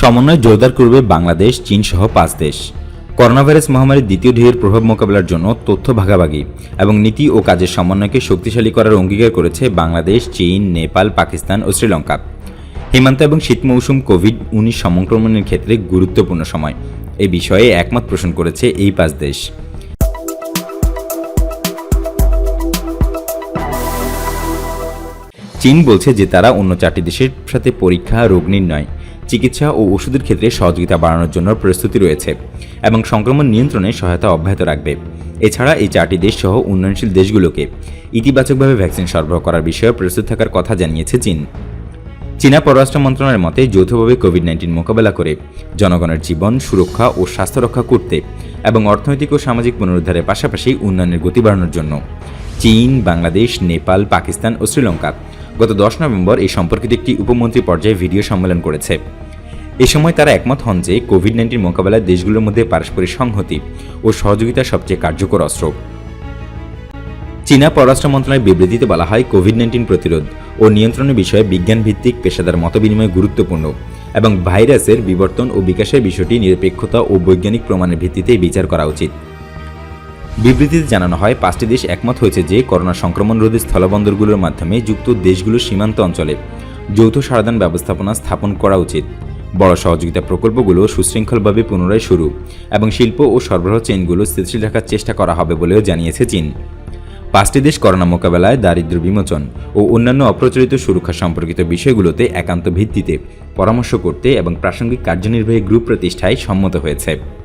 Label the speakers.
Speaker 1: সমন্বয় জোরদার করবে বাংলাদেশ, চীন সহ পাঁচ দেশ। করোনা ভাইরাস মহামারীর দ্বিতীয় ঢেউয়ের প্রভাব মোকাবেলার জন্য তথ্য ভাগাভাগি এবং নীতি ও কাজের সমন্বয়কে শক্তিশালী করার অঙ্গীকার করেছে বাংলাদেশ, চীন, নেপাল, পাকিস্তান ও শ্রীলঙ্কা। হিমান্ত এবং শীত মৌসুম কোভিড উনিশ সংক্রমণের ক্ষেত্রে গুরুত্বপূর্ণ সময়। এ বিষয়ে একমত পোষণ করেছে এই পাঁচ দেশ। চীন বলছে যে তারা অন্য চারটি দেশের সাথে পরীক্ষা, রোগ নির্ণয়, চিকিৎসা ও ওষুধের ক্ষেত্রে সহযোগিতা বাড়ানোর জন্য প্রস্তুতি রয়েছে এবং সংক্রমণ নিয়ন্ত্রণে সহায়তা অব্যাহত রাখবে। এছাড়া এই চারটি দেশ সহ উন্নয়নশীল দেশগুলোকে ইতিবাচকভাবে ভ্যাকসিন সরবরাহ করার বিষয়ে প্রস্তুত থাকার কথা জানিয়েছে চীন। চীনা পররাষ্ট্র মন্ত্রণালয়ের মতে, যৌথভাবে কোভিড নাইন্টিন মোকাবেলা করে জনগণের জীবন, সুরক্ষা ও স্বাস্থ্য রক্ষা করতে এবং অর্থনৈতিক ও সামাজিক পুনরুদ্ধারের পাশাপাশি উন্নয়নের গতি বাড়ানোর জন্য। চীন, বাংলাদেশ, নেপাল, পাকিস্তান ও শ্রীলঙ্কা গত দশ নভেম্বর এই সম্পর্কিত একটি উপমন্ত্রী পর্যায়ে ভিডিও সম্মেলন করেছে। এ সময় তারা একমত হন যে কোভিড নাইন্টিন মোকাবেলায় দেশগুলোর মধ্যে পারস্পরিক সংহতি ও সহযোগিতা সবচেয়ে কার্যকর অস্ত্র। চীনা পররাষ্ট্র মন্ত্রণালয়ের বিবৃতিতে বলা হয় কোভিড নাইন্টিন প্রতিরোধ ও নিয়ন্ত্রণের বিষয়ে বিজ্ঞান ভিত্তিক পেশাদার মতবিনিময় গুরুত্বপূর্ণ এবং ভাইরাসের বিবর্তন ও বিকাশের বিষয়টি নিরপেক্ষতা ও বৈজ্ঞানিক প্রমাণের ভিত্তিতে বিচার করা উচিত। বিবৃতিতে জানানো হয়, পাঁচটি দেশ একমত হয়েছে যে করোনা সংক্রমণ রোধী স্থলবন্দরগুলোর মাধ্যমে যুক্ত দেশগুলোর সীমান্ত অঞ্চলে যৌথ সারাদান ব্যবস্থাপনা স্থাপন করা উচিত। বড় সহযোগিতা প্রকল্পগুলো সুশৃঙ্খলভাবে পুনরায় শুরু এবং শিল্প ও সরবরাহ চেইনগুলো স্থিতিশীল রাখার চেষ্টা করা হবে বলেও জানিয়েছে চীন। পাঁচটি দেশ করোনা মোকাবেলায় দারিদ্র্য বিমোচন ও অন্যান্য অপ্রচলিত সুরক্ষা সম্পর্কিত বিষয়গুলোতে একান্ত ভিত্তিতে পরামর্শ করতে এবং প্রাসঙ্গিক কার্যনির্বাহী গ্রুপ প্রতিষ্ঠায় সম্মত হয়েছে।